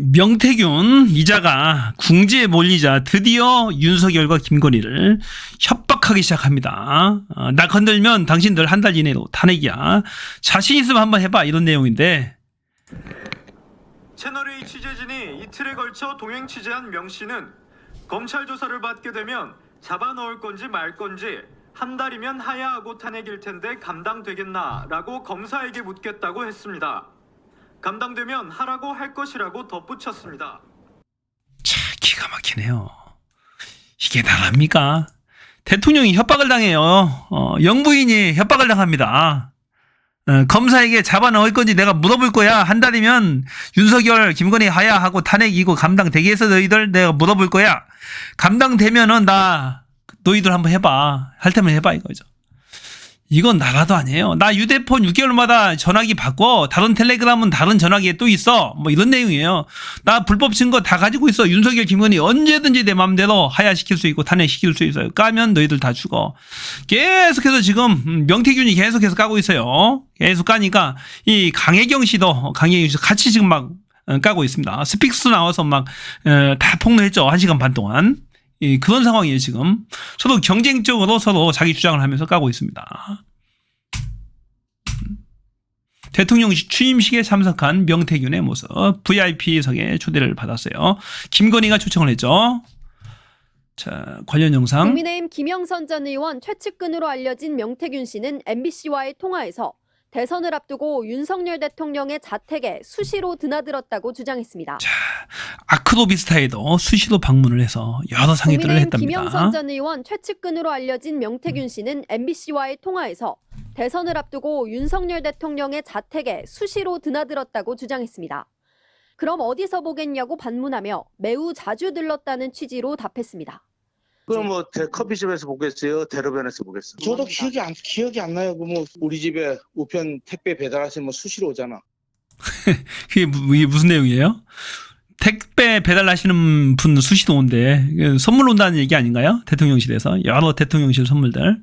명태균 이자가 궁지에 몰리자 드디어 윤석열과 김건희를 협박하기 시작합니다. 어, 나 건들면 당신들 한 달 이내로 탄핵이야. 자신 있으면 한번 해봐 이런 내용인데 채널A 취재진이 이틀에 걸쳐 동행 취재한 명 씨는 검찰 조사를 받게 되면 잡아 넣을 건지 말 건지 한 달이면 하야하고 탄핵일 텐데 감당되겠나라고 검사에게 묻겠다고 했습니다. 감당되면 하라고 할 것이라고 덧붙였습니다. 차 기가 막히네요. 이게 나랍니까? 대통령이 협박을 당해요. 어, 영부인이 협박을 당합니다. 어, 검사에게 잡아 넣을 건지 내가 물어볼 거야. 한 달이면 윤석열, 김건희 하야 하고 탄핵이고 감당되게 해서 너희들 내가 물어볼 거야. 감당되면은 나 너희들 한번 해봐. 할 테면 해봐 이거죠. 이건 나라도 아니에요. 나 휴대폰 6개월마다 전화기 바꿔. 다른 텔레그램은 다른 전화기에 또 있어. 뭐 이런 내용이에요. 나 불법 증거 다 가지고 있어. 윤석열, 김건희 언제든지 내 마음대로 하야시킬 수 있고 탄핵시킬 수 있어요. 까면 너희들 다 죽어. 계속해서 지금 음, 명태균이 계속해서 까고 있어요. 계속 까니까 이 강혜경 씨도 강혜경 씨도 같이 지금 막 어, 까고 있습니다. 스픽스 나와서 막 다 폭로했죠. 한 시간 반 동안. 이 그런 상황이에요 지금. 서로 경쟁적으로 서로 자기 주장을 하면서 까고 있습니다. 대통령 취임식에 참석한 명태균의 모습 VIP석에 초대를 받았어요. 김건희가 초청을 했죠. 자 관련 영상 국민의힘 김영선 전 의원 최측근으로 알려진 명태균 씨는 MBC와의 통화에서 대선을 앞두고 윤석열 대통령의 자택에 수시로 드나들었다고 주장했습니다. 아크로비스타에도 수시로 방문을 해서 여러 상의들을 국민의힘 했답니다. 김영선 전 의원 최측근으로 알려진 명태균 씨는 MBC와의 통화에서 대선을 앞두고 윤석열 대통령의 자택에 수시로 드나들었다고 주장했습니다. 그럼 어디서 보겠냐고 반문하며 매우 자주 들렀다는 취지로 답했습니다. 그럼 뭐 대- 커피숍에서 보겠어요? 대로변에서 보겠어요? 저도 기억이 안 기억이 안 나요. 그 뭐 우리 집에 우편 택배 배달하시면 뭐 수시로 오잖아. 그게 무- 이게 무슨 내용이에요? 택배 배달하시는 분 수시로 온대. 선물 온다는 얘기 아닌가요? 대통령실에서 여러 대통령실 선물들.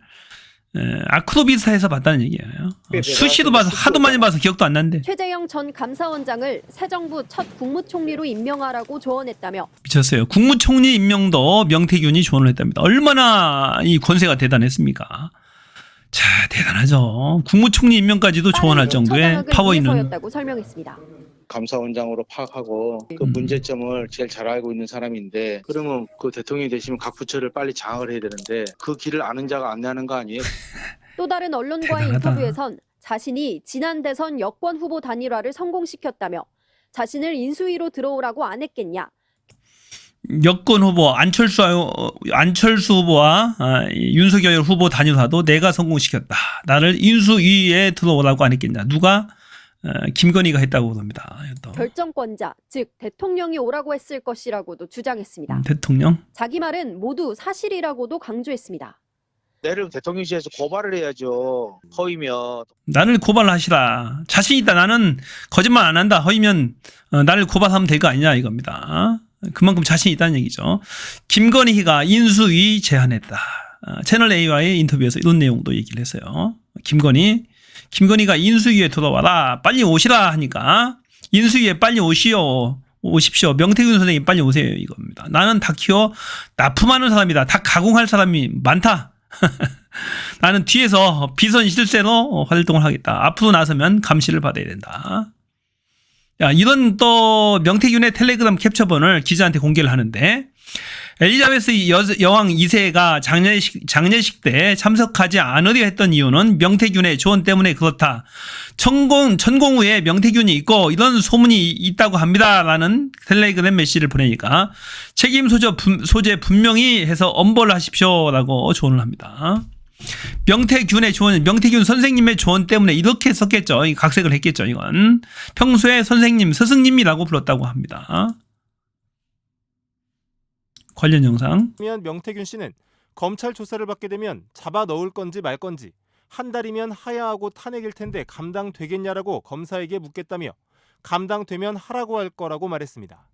에, 아크로비스타에서 봤다는 얘기예요. 어, 네, 수시로 봐서 하도 많이 봐서 기억도 안 나는데 최재형 전 감사원장을 새 정부 첫 국무총리로 임명하라고 조언했다며 미쳤어요. 국무총리 임명도 명태균이 조언을 했답니다. 얼마나 이 권세가 대단했습니까? 자 대단하죠. 국무총리 임명까지도 조언할 정도의 파워 있는 위해서였다고 설명했습니다. 감사원장으로 파악하고 그 음. 문제점을 제일 잘 알고 있는 사람인데 그러면 그 대통령이 되시면 각 부처를 빨리 장악을 해야 되는데 그 길을 아는 자가 안내하는 거 아니에요? 또 다른 언론과의 대단하다. 인터뷰에선 자신이 지난 대선 여권 후보 단일화를 성공시켰다며 자신을 인수위로 들어오라고 안 했겠냐. 여권 후보 안철수 어, 안철수 후보와 아, 이 윤석열 후보 단일화도 내가 성공시켰다. 나를 인수위에 들어오라고 안 했겠냐. 누가 어, 김건희가 했다고 그럽니다. 또. 결정권자, 즉 대통령이 오라고 했을 것이라고도 주장했습니다. 음, 대통령 자기 말은 모두 사실이라고도 강조했습니다. 내를 대통령실에서 고발을 해야죠. 허위면 나를 고발하시라. 자신 있다. 나는 거짓말 안 한다. 허이면 어, 나를 고발하면 될 거 아니냐 이겁니다. 그만큼 자신 있다는 얘기죠. 김건희가 인수위 제안했다. 어, 채널 A와의 인터뷰에서 이런 내용도 얘기를 했어요. 김건희, 김건희가 인수위에 들어와라. 빨리 오시라 하니까 인수위에 빨리 오시오. 오십시오. 명태균 선생님 빨리 오세요. 이겁니다. 나는 다 키워 납품하는 사람이다. 다 가공할 사람이 많다. 나는 뒤에서 비선 실세로 활동을 하겠다. 앞으로 나서면 감시를 받아야 된다. 야, 이런 또 명태균의 텔레그램 캡처본을 기자한테 공개를 하는데 엘리자베스 여, 여왕 2세가 장례식, 장례식 때 참석하지 않으려 했던 이유는 명태균의 조언 때문에 그렇다. 천공, 천공 후에 명태균이 있고 이런 소문이 있다고 합니다. 라는 텔레그램 메시지를 보내니까 책임 소재, 분- 소재 분명히 해서 엄벌을 하십시오. 라고 조언을 합니다. 명태균의 조언, 명태균 선생님의 조언 때문에 이렇게 썼겠죠. 이 각색을 했겠죠. 이건 평소에 선생님, 스승님이라고 불렀다고 합니다. 관련 영상. 면 명태균 씨는 검찰 조사를 받게 되면 잡아 넣을 건지 말 건지 한 달이면 하야하고 탄핵일 텐데 감당되겠냐라고 검사에게 묻겠다며 감당되면 하라고 할 거라고 말했습니다.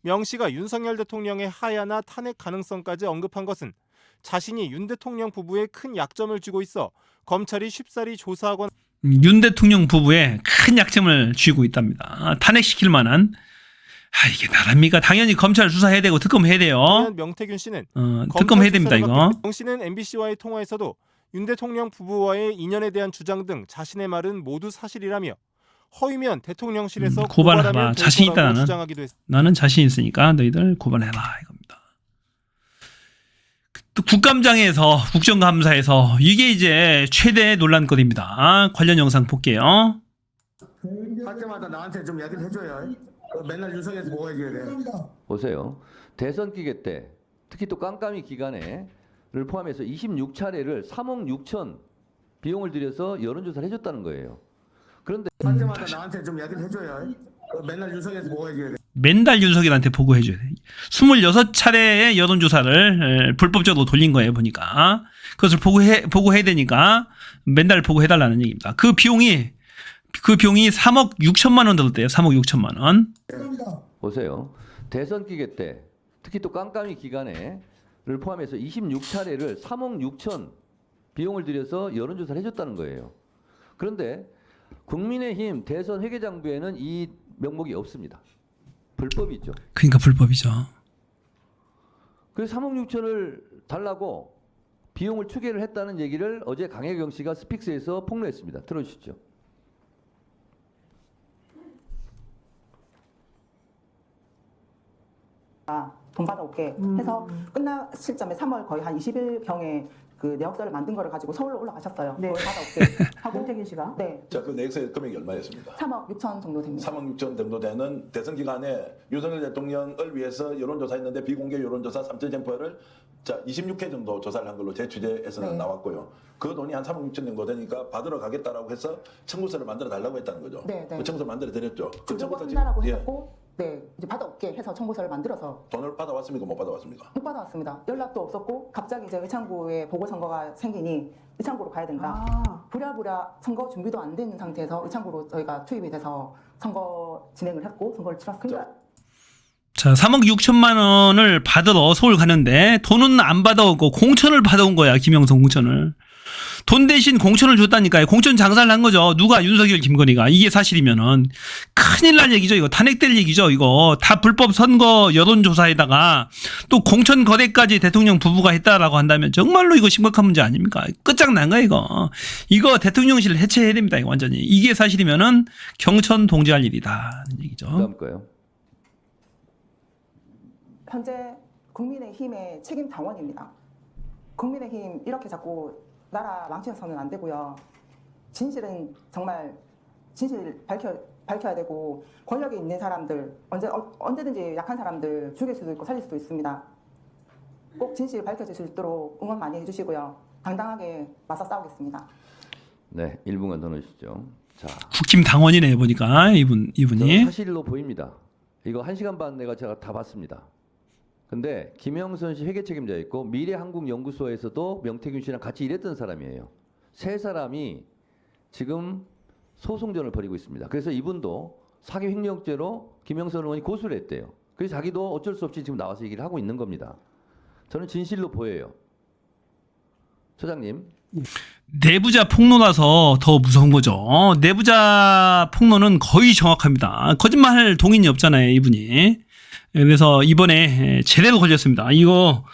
명 씨가 윤석열 대통령의 하야나 탄핵 가능성까지 언급한 것은 자신이 윤 대통령 부부에 큰 약점을 쥐고 있어 검찰이 쉽사리 조사하거나 윤 대통령 부부에 큰 약점을 쥐고 있답니다. 탄핵시킬 만한 아 이게 나랍니까? 당연히 검찰 수사해야 되고 특검 해야 돼요. 명태균 씨는 어, 특검 해야 됩니다 이거. 명 씨는 MBC와의 통화에서도 윤 대통령 부부와의 인연에 대한 주장 등 자신의 말은 모두 사실이라며 허위면 대통령실에서 음. 고발하면 될 자신 있다, 나는. 주장하기도 했습니다. 나는 자신 있으니까 너희들 고발해라 이겁니다. 또 국감장에서 국정감사에서 이게 이제 최대 논란거리입니다. 관련 영상 볼게요. 할 때마다 나한테 좀 이야기를 해줘요. 그 맨날 유성에서 뭐 해줘야 돼? 보세요. 대선 기계 때 특히 또 깜깜이 기간에를 포함해서 26차례를 3억 6천 비용을 들여서 여론조사를 해줬다는 거예요. 그런데 할 때마다 나한테 좀 이야기를 해줘요. 그 맨날 유성에서 뭐 해줘야 돼? 맨달 윤석열한테 보고해줘야 돼. 26차례의 여론조사를 에, 불법적으로 돌린 거예요, 보니까. 그것을 보고해, 보고해야 되니까 맨달 보고해달라는 얘기입니다. 그 비용이, 그 비용이 3억 6천만 원 들었대요. 3억 6천만 원. 보세요. 대선 기계 때 특히 또 깜깜이 기간에를 포함해서 26차례를 3억 6천 비용을 들여서 여론조사를 해줬다는 거예요. 그런데 국민의힘 대선 회계장부에는 이 명목이 없습니다. 불법이죠. 그러니까 불법이죠. 그래서 3억 6천을 달라고 비용을 추계를 했다는 얘기를 어제 강혜경 씨가 스픽스에서 폭로했습니다. 들어주시죠. 돈 받아올게 해서 끝나 시점에 3월 거의 한 20일 경에 그 내역서를 만든 거를 가지고 서울로 올라가셨어요. 네. 돈 받아올게 하고 김태균 씨가 네 자, 그 내역서의 금액이 얼마였습니까? 3억 6천 정도 됩니다. 3억 6천 정도 되는 대선 기간에 윤석열 대통령을 위해서 여론조사했는데 비공개 여론조사 3천 쟁포를 자 26회 정도 조사를 한 걸로 제 취재에서는 네. 나왔고요. 그 돈이 한 3억 6천 정도 되니까 받으러 가겠다라고 해서 청구서를 만들어 달라고 했다는 거죠. 네, 네. 그 청구서 만들어 드렸죠. 그 청구서 한다라고 예, 했었고 네 이제 받아올게 해서 청구서를 만들어서 돈을 받아왔습니까? 못 받아왔습니까? 못 받아왔습니다. 연락도 없었고 갑자기 이제 의창구에 보궐 선거가 생기니 의창구로 가야 된다. 아, 부랴부랴 선거 준비도 안된 상태에서 의창구로 저희가 투입이 돼서 선거 진행을 했고 선거를 치렀습니다. 자, 3억 6천만 원을 받으러 서울 가는데 돈은 안 받아오고 공천을 받아온 거야, 김영성 공천을. 돈 대신 공천을 줬다니까요. 공천 장사를 한 거죠. 누가 윤석열, 김건희가. 이게 사실이면은 큰일 날 얘기죠. 이거 탄핵될 얘기죠. 이거 다 불법 선거 여론조사에다가 또 공천 거래까지 대통령 부부가 했다라고 한다면 정말로 이거 심각한 문제 아닙니까? 끝장난 거야, 이거. 이거 대통령실 해체해야 됩니다. 이거 완전히. 이게 사실이면은 경천 동지할 일이다. 는 얘기죠. 다음 거요. 현재 국민의힘의 책임 당원입니다. 국민의힘 이렇게 자꾸 나라 망치서는 안 되고요. 진실은 정말 진실 밝혀 밝혀야 되고 권력에 있는 사람들 언제 어, 언제든지 약한 사람들 죽일 수도 있고 살릴 수도 있습니다. 꼭 진실 밝혀질 수 있도록 응원 많이 해주시고요. 당당하게 맞서 싸우겠습니다. 네, 1분간 더 넣으시죠. 자, 국힘 당원이네 보니까 이분 저는 이분이 사실로 보입니다. 이거 1시간 반 내가 제가 다 봤습니다. 근데 김영선 씨 회계 책임자 있고 미래한국연구소에서도 명태균 씨랑 같이 일했던 사람이에요. 세 사람이 지금 소송전을 벌이고 있습니다. 그래서 이분도 사기 횡령죄로 김영선 의원이 고소를 했대요. 그래서 자기도 어쩔 수 없이 지금 나와서 얘기를 하고 있는 겁니다. 저는 진실로 보여요. 소장님, 내부자 폭로라서 더 무서운 거죠. 내부자 폭로는 거의 정확합니다. 거짓말 할 동인이 없잖아요, 이분이. 그래서 이번에 제대로 걸렸습니다. 이거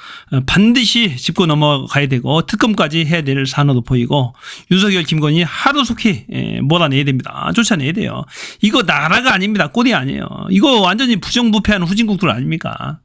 반드시 짚고 넘어가야 되고 특검까지 해야 될 산으로 보이고 윤석열, 김건희 하루속히 예, 몰아내야 됩니다. 쫓아내야 돼요. 이거 나라가 아닙니다. 꼴이 아니에요. 이거 완전히 부정부패한 후진국들 아닙니까?